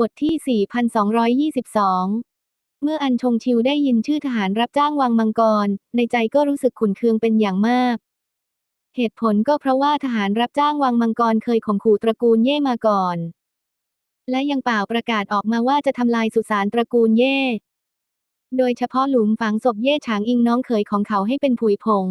บทที่ 4,222 เมื่ออันชงชิวได้ยินชื่อทหารรับจ้างวังมังกร ในใจก็รู้สึกขุนเคืองเป็นอย่างมาก เหตุผลก็เพราะว่าทหารรับจ้างวังมังกรเคยข่มขู่ตระกูลเย่มาก่อน และยังเป่าประกาศออกมาว่าจะทำลายสุสานตระกูลเย่ โดยเฉพาะหลุมฝังศพเย่ฉางอิงน้องเขยของเขาให้เป็นผุยผง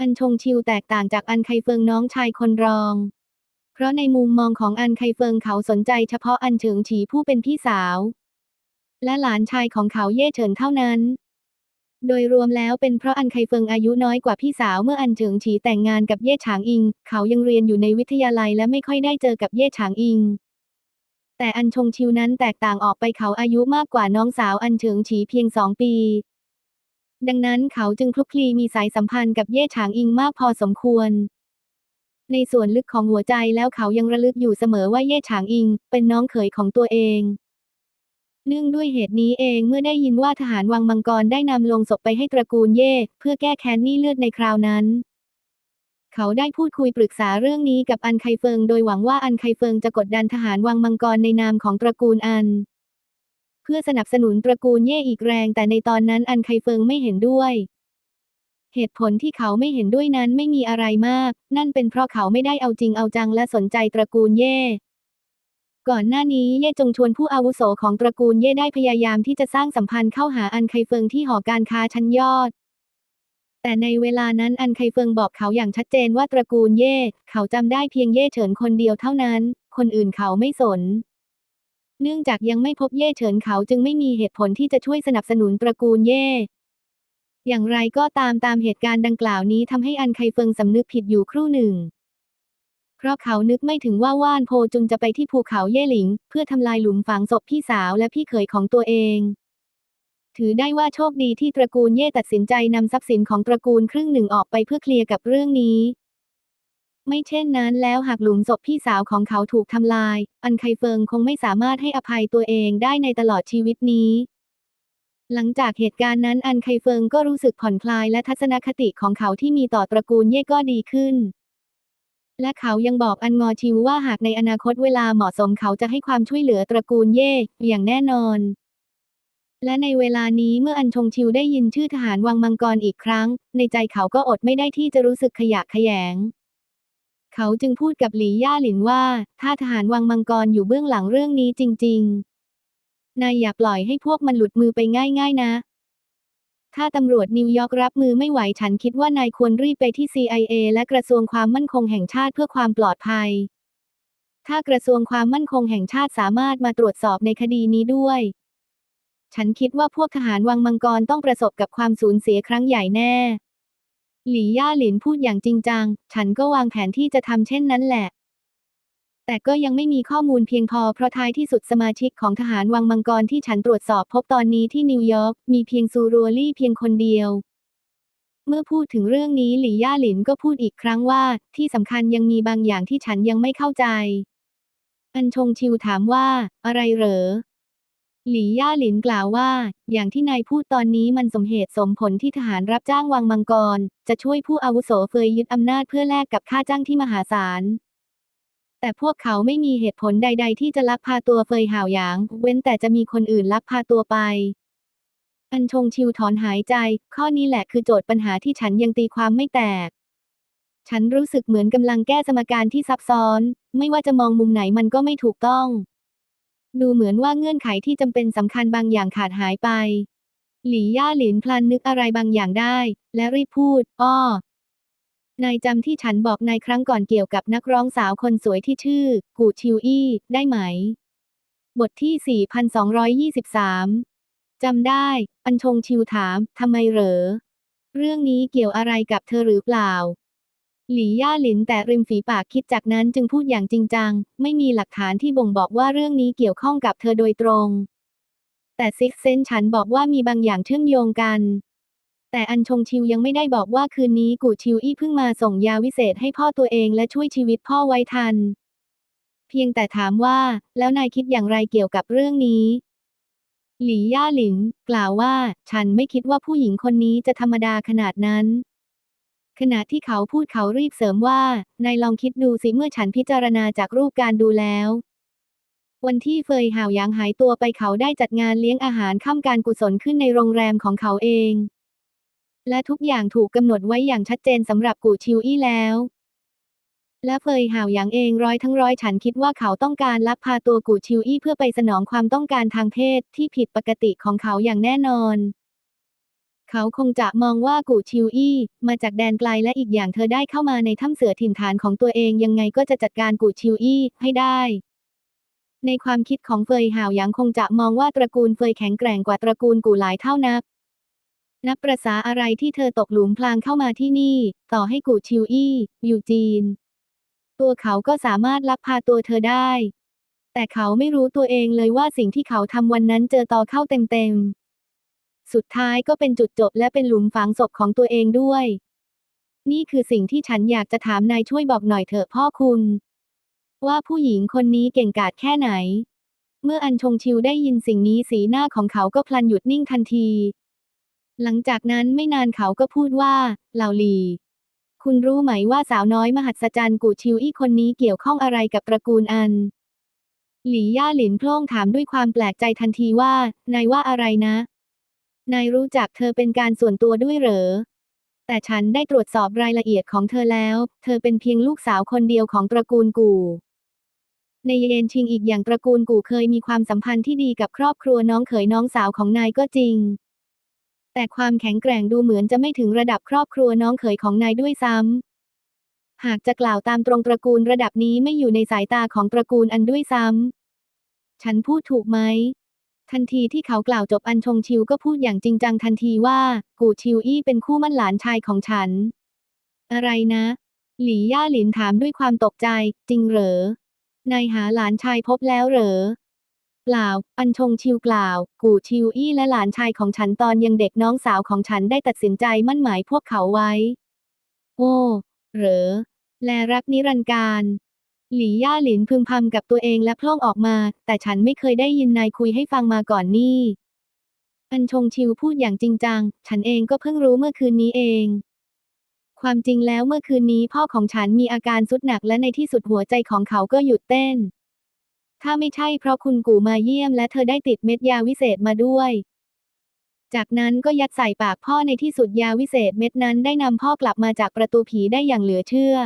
อันชงชิวแตกต่างจากอันไคเฟิงน้องชายคนรอง เพราะในมุมมองของอันไคเฟิงเขาสนใจเฉพาะอันเฉิงฉีผู้เป็นพี่สาว และหลานชายของเขาเย่เฉินเท่านั้น โดยรวมแล้วเป็นเพราะอันไคเฟิงอายุน้อยกว่าพี่สาวเมื่ออันเฉิงฉีแต่งงานกับเย่ฉางอิง เขายังเรียนอยู่ในวิทยาลัยและไม่ค่อยได้เจอกับเย่ฉางอิง แต่อันชงชิวนั้นแตกต่างออกไปเขาอายุมากกว่าน้องสาวอันเฉิงฉีเพียงสองปี ดังนั้นเขาจึงคลุกคลีมีสายสัมพันธ์กับเย่ฉางอิงมากพอสมควร ในส่วนลึกของหัวใจแล้วเขายังระลึกอยู่เสมอว่าเย่ฉางอิง เป็นน้องเขยของตัวเอง เนื่องด้วยเหตุนี้เองเมื่อได้ยินว่าทหารวังมังกรได้นำลงศพไปให้ตระกูลเย่เพื่อแก้แค้นหนี้เลือดในคราวนั้น เขาได้พูดคุยปรึกษาเรื่องนี้กับอันไคเฟิง โดยหวังว่าอันไคเฟิงจะกดดันทหารวังมังกรในนามของตระกูลอัน เพื่อสนับสนุนตระกูลเย่อีกแรง แต่ในตอนนั้นอันไคเฟิงไม่เห็นด้วย เหตุผลที่เขาไม่เห็นด้วยนั้นไม่มีอะไรมาก นั่นเป็นเพราะเขาไม่ได้เอาจริงเอาจังและสนใจตระกูลเย่ก่อนหน้านี้เย่จงชวนผู้อาวุโสของตระกูลเย่ได้พยายามที่จะสร้างสัมพันธ์เข้าหาอันไคเฟิงที่หอการค้าชั้นยอด แต่ในเวลานั้นอันไคเฟิงบอกเขาอย่างชัดเจนว่าตระกูลเย่เขาจำได้เพียงเย่เฉินคนเดียวเท่านั้น คนอื่นเขาไม่สน เนื่องจากยังไม่พบเย่เฉินเขาจึงไม่มีเหตุผลที่จะช่วยสนับสนุนตระกูลเย่ อย่างไรก็ตามตามเหตุการณ์ดังกล่าวนี้ทำให้อันไคเฟิงสำนึกผิดอยู่ครู่หนึ่ง เพราะเขานึกไม่ถึงว่าว่านโพจุนจะไปที่ภูเขาเย่หลิง เพื่อทำลายหลุมฝังศพพี่สาวและพี่เขยของตัวเอง ถือได้ว่าโชคดีที่ตระกูลเย่ตัดสินใจนำทรัพย์สินของตระกูลครึ่งหนึ่งออกไปเพื่อเคลียร์กับเรื่องนี้ ไม่เช่นนั้นแล้วหากหลุมศพพี่สาวของเขาถูกทำลาย อันไคเฟิงคงไม่สามารถให้อภัยตัวเองได้ในตลอดชีวิตนี้ หลังจากเหตุการณ์นั้นอันไคเฟิงก็รู้สึกผ่อนคลายและทัศนคติของเขาที่มีต่อตระกูลเย่ก็ดีขึ้น และเขายังบอกอันงอชิวว่าหากในอนาคตเวลาเหมาะสมเขาจะให้ความช่วยเหลือตระกูลเย่อย่างแน่นอน และในเวลานี้เมื่ออันชงชิวได้ยินชื่อทหารวังมังกรอีกครั้ง ในใจเขาก็อดไม่ได้ที่จะรู้สึกขยะแขยง เขาจึงพูดกับหลีย่าหลินว่า ถ้าทหารวังมังกรอยู่เบื้องหลังเรื่องนี้จริง ๆ นายอย่าปล่อยให้พวกมันหลุดมือไปง่าย ๆ นะ ถ้าตำรวจนิวยอร์กรับมือไม่ไหวฉันคิดว่านายควรรีบไปที่ CIA และกระทรวงความมั่นคงแห่งชาติเพื่อความปลอดภัย ถ้ากระทรวงความมั่นคงแห่งชาติสามารถมาตรวจสอบในคดีนี้ด้วย ฉันคิดว่าพวกทหารวังมังกรต้องประสบกับความสูญเสียครั้งใหญ่แน่ หลี่ย่าหลินพูดอย่างจริงจัง ฉันก็วางแผนที่จะทำเช่นนั้นแหละ แต่ก็ยังไม่มีข้อมูลเพียงพอเพราะท้ายที่สุดสมาชิกของทหารวังมังกรที่ฉันตรวจสอบพบตอนนี้ที่นิวยอร์กมีเพียงซูรัวลี่เพียงคนเดียว เมื่อพูดถึงเรื่องนี้หลี่ย่าหลินก็พูดอีกครั้งว่า ที่สำคัญยังมีบางอย่างที่ฉันยังไม่เข้าใจ อันชงชิวถามว่า อะไรเหรอ หลี่ย่าหลินกล่าวว่า อย่างที่นายพูดตอนนี้มันสมเหตุสมผลที่ทหารรับจ้างวังมังกร จะช่วยผู้อาวุโสเฟยยึดอำนาจเพื่อแลกกับค่าจ้างที่มหาศาล แต่พวกเขาไม่มีเหตุผลใด ๆ ที่จะลักพาตัวเฟยห่าวหยาง เว้นแต่จะมีคนอื่นลักพาตัวไป อันชงชิวถอนหายใจ ข้อนี้แหละคือโจทย์ปัญหาที่ฉันยังตีความไม่แตก ฉันรู้สึกเหมือนกำลังแก้สมการที่ซับซ้อน ไม่ว่าจะมองมุมไหนมันก็ไม่ถูกต้อง ดูเหมือนว่าเงื่อนไขที่จำเป็นสำคัญบางอย่างขาดหายไป หลี่ย่าหลินพลันนึกอะไรบางอย่างได้ และรีบพูด อ้อ นายจำที่ฉันบอกนายครั้งก่อนเกี่ยวกับนักร้องสาวคนสวยที่ชื่อ กูชิวอี้ ได้ไหม บทที่ 4,223 จำได้อันชงชิวถาม ทำไมเหรอ เรื่องนี้เกี่ยวอะไรกับเธอหรือเปล่า หลี่ย่าหลินแต่ริมฝีปากคิดจากนั้นจึงพูดอย่างจริงจัง ไม่มีหลักฐานที่บ่งบอกว่าเรื่องนี้เกี่ยวข้องกับเธอโดยตรง แต่ซิกเซนฉันบอกว่ามีบางอย่างเชื่อมโยงกัน แต่อันชงชิวยังไม่ได้บอกว่าคืนนี้กูชิวอี้เพิ่งมาส่งยาวิเศษให้พ่อตัวเองและช่วยชีวิตพ่อไว้ทัน เพียงแต่ถามว่าแล้วนายคิดอย่างไรเกี่ยวกับเรื่องนี้ หลี่ย่าหลินกล่าวว่า ฉันไม่คิดว่าผู้หญิงคนนี้จะธรรมดาขนาดนั้นขณะที่เขาพูดเขารีบเสริมว่า นายลองคิดดูสิเมื่อฉันพิจารณาจากรูปการดูแล้ว วันที่เฟยห่าวหยางหายตัวไปเขาได้จัดงานเลี้ยงอาหารค่ำการกุศลขึ้นในโรงแรมของเขาเอง และทุกอย่างถูกกำหนดไว้อย่างชัดเจนสำหรับกูชิวอี้แล้ว และเฟยห่าวหยางเองร้อยทั้งร้อยฉันคิดว่าเขาต้องการลักพาตัวกูชิวอี้เพื่อไปสนองความต้องการทางเพศที่ผิดปกติของเขาอย่างแน่นอน เขาคงจะมองว่ากูชิวอี้ มาจากแดนไกลและอีกอย่างเธอได้เข้ามาในถ้ำเสือถิ่นฐานของตัวเองยังไงก็จะจัดการกูชิวอี้ให้ได้ในความคิดของเฟยห่าวหยางคงจะมองว่าตระกูลเฟยแข็งแกร่งกว่าตระกูลกูหลายเท่านัก นับประษาอะไรที่เธอตกหลุมพรางเข้ามาที่นี่ ต่อให้กูชิวอี้ อยู่จีน ตัวเขาก็สามารถลักพาตัวเธอได้ แต่เขาไม่รู้ตัวเองเลยว่าสิ่งที่เขาทำวันนั้นเจอต่อเข้าเต็มๆ สุดท้ายก็เป็นจุดจบและเป็นหลุมฝังศพของตัวเองด้วย นี่คือสิ่งที่ฉันอยากจะถามนายช่วยบอกหน่อยเถอะพ่อคุณ ว่าผู้หญิงคนนี้เก่งกาจแค่ไหน เมื่ออันชงชิวได้ยินสิ่งนี้สีหน้าของเขาก็พลันหยุดนิ่งทันที หลังจากนั้นไม่นานเขาก็พูดว่า เหล่าหลี คุณรู้ไหมว่าสาวน้อยมหัศจรรย์กูชิวอี้คนนี้เกี่ยวข้องอะไรกับตระกูลอัน หลี่ย่าหลินโพล่งถามด้วยความแปลกใจทันทีว่า นายว่าอะไรนะ นายรู้จักเธอเป็นการส่วนตัวด้วยเหรอ แต่ฉันได้ตรวจสอบรายละเอียดของเธอแล้ว เธอเป็นเพียงลูกสาวคนเดียวของตระกูลกูในเยนชิงอีกอย่างตระกูลกูเคยมีความสัมพันธ์ที่ดีกับครอบครัวน้องเขยน้องสาวของนายก็จริง แต่ความแข็งแกร่งดูเหมือนจะไม่ถึงระดับครอบครัวน้องเขยของนายด้วยซ้ำ หากจะกล่าวตามตรงตระกูลระดับนี้ไม่อยู่ในสายตาของตระกูลอันด้วยซ้ำ ฉันพูดถูกไหม ทันทีที่เขากล่าวจบอันชงชิวก็พูดอย่างจริงจังทันทีว่า กูชิวอี้เป็นคู่มั่นหลานชายของฉัน อะไรนะ หลี่ย่าหลินถามด้วยความตกใจ จริงเหรอนายหาหลานชายพบแล้วเหรอ เปล่า อันชงชิวกล่าว กูชิวอี้และหลานชายของฉันตอนยังเด็กน้องสาวของฉันได้ตัดสินใจมั่นหมายพวกเขาไว้ โอ้ เหรอ แลรักนิรันดร์การ หลี่ย่าหลินพึมพำกับตัวเองและพล่องออกมา แต่ฉันไม่เคยได้ยินนายคุยให้ฟังมาก่อนนี่ อันชงชิวพูดอย่างจริงจัง ฉันเองก็เพิ่งรู้เมื่อคืนนี้เอง ความจริงแล้วเมื่อคืนนี้พ่อของฉันมีอาการสุดหนักและในที่สุดหัวใจของเขาก็หยุดเต้น ถ้าไม่ใช่เพราะคุณกูมาเยี่ยมและเธอได้ติดเม็ดยาวิเศษมาด้วย จากนั้นก็ยัดใส่ปากพ่อในที่สุดยาวิเศษเม็ดนั้นได้นำพ่อกลับมาจากประตูผีได้อย่างเหลือเชื่อ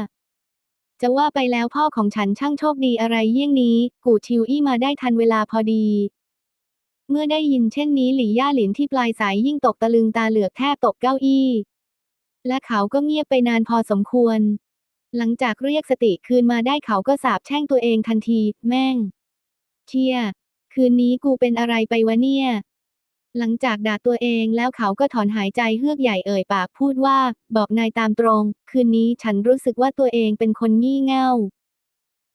จะว่าไปแล้วพ่อของฉันช่างโชคดีอะไรเยี่ยงนี้ กูชิวอี้มาได้ทันเวลาพอดี เมื่อได้ยินเช่นนี้หลี่ย่าหลินที่ปลายสายยิ่งตกตะลึงตาเหลือกแทบตกเก้าอี้ และเขาก็เงียบไปนานพอสมควร หลังจากเรียกสติคืนมาได้เขาก็สาบแช่งตัวเองทันที แม่ง เชียคืนนี้กูเป็นอะไรไปวะเนี่ย หลังจากด่าตัวเองแล้วเขาก็ถอนหายใจเฮือกใหญ่เอ่ยปากพูดว่า บอกนายตามตรง คืนนี้ฉันรู้สึกว่าตัวเองเป็นคนงี่เง่า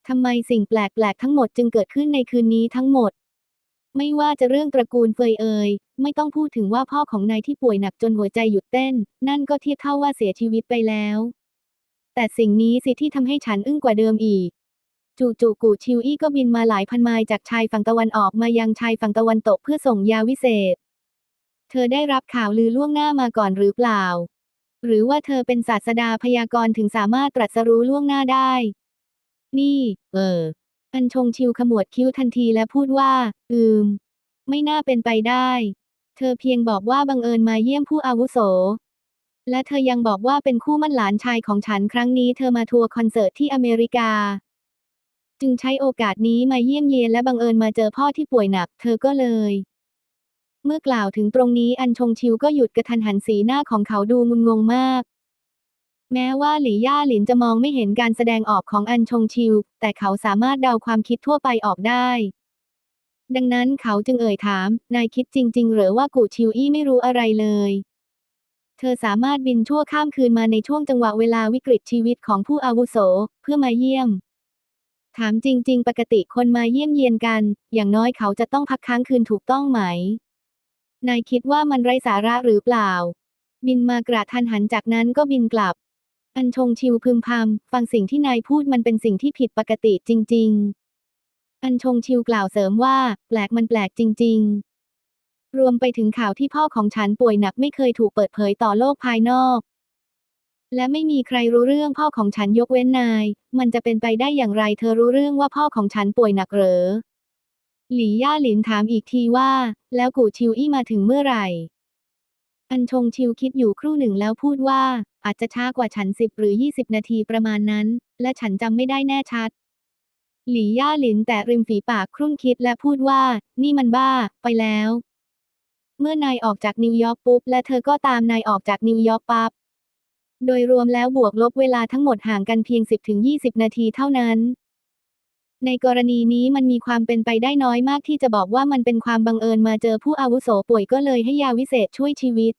ทำไมสิ่งแปลกๆทั้งหมดจึงเกิดขึ้นในคืนนี้ทั้งหมด ไม่ว่าจะเรื่องตระกูลเฟยเอ่ยไม่ต้องพูดถึงว่าพ่อของนายที่ป่วยหนักจนหัวใจหยุดเต้น นั่นก็เทียบเท่าว่าเสียชีวิตไปแล้ว แต่สิ่งนี้สิที่ทำให้ฉันอึ้งกว่าเดิมอีก จู่ๆกูชิวอี้ก็บินมาหลายพันไมล์จากชายฝั่งตะวันออกมายังชายฝั่งตะวันตกเพื่อส่งยาวิเศษ เธอได้รับข่าวลือล่วงหน้ามาก่อนหรือเปล่า หรือว่าเธอเป็นศาสดาพยากรณ์ถึงสามารถตรัสรู้ล่วงหน้าได้ นี่ เออ อันชงชิวขมวดคิ้วทันทีและพูดว่า อืม ไม่น่าเป็นไปได้ เธอเพียงบอกว่าบังเอิญมาเยี่ยมผู้อาวุโสและเธอยังบอกว่าเป็นคู่มั่นหลานชายของฉันครั้งนี้เธอมาทัวร์คอนเสิร์ตที่อเมริกา จึงใช้โอกาสนี้มาเยี่ยมเยียนและบังเอิญมาเจอพ่อที่ป่วยหนัก เธอก็เลย เมื่อกล่าวถึงตรงนี้อันชงชิวก็หยุดกระทันหันสีหน้าของเขาดูงุนงงมาก แม้ว่าหลี่ย่าหลินจะมองไม่เห็นการแสดงออกของอันชงชิว แต่เขาสามารถเดาความคิดทั่วไปออกได้ ดังนั้นเขาจึงเอ่ยถาม นายคิดจริง ๆ หรือว่ากูชิวอี้ไม่รู้อะไรเลยเธอสามารถบินชั่วข้ามคืนมาในช่วงจังหวะเวลาวิกฤตชีวิตของผู้อาวุโส เพื่อมาเยี่ยม ถามจริง ๆ ปกติคนมาเยี่ยมเยียนกัน อย่างน้อยเขาจะต้องพักค้างคืนถูกต้องไหม นายคิดว่ามันไร้สาระหรือเปล่า บินมากระทันหันจากนั้นก็บินกลับ อันชงชิวพึมพำฟังสิ่งที่นายพูดมันเป็นสิ่งที่ผิดปกติจริง ๆ อันชงชิวกล่าวเสริมว่า แปลกมันแปลกจริง ๆ รวมไปถึงข่าวที่พ่อของฉันป่วยหนักไม่เคยถูกเปิดเผยต่อโลกภายนอก และไม่มีใครรู้เรื่องพ่อของฉันยกเว้นนาย มันจะเป็นไปได้อย่างไรเธอรู้เรื่องว่าพ่อของฉันป่วยหนักเหรอ หลี่ย่าหลินถามอีกทีว่า แล้วกูชิวอี้มาถึงเมื่อไหร่ อันชงชิวคิดอยู่ครู่หนึ่งแล้วพูดว่า อาจจะช้ากว่าฉันสิบหรือยี่สิบนาทีประมาณนั้น และฉันจำไม่ได้แน่ชัด หลี่ย่าหลินแต่ริมฝีปากครุ่นคิดและพูดว่า นี่มันบ้า ไปแล้ว เมื่อนายออกจากนิวยอร์กปุ๊บและเธอก็ตามนายออกจากนิวยอร์กปั๊บ โดยรวมแล้วบวกลบเวลาทั้งหมดห่างกันเพียง 10-20 นาทีเท่านั้น ในกรณีนี้มันมีความเป็นไปได้น้อยมากที่จะบอกว่ามันเป็นความบังเอิญมาเจอผู้อาวุโสป่วยก็เลยให้ยาวิเศษช่วยชีวิต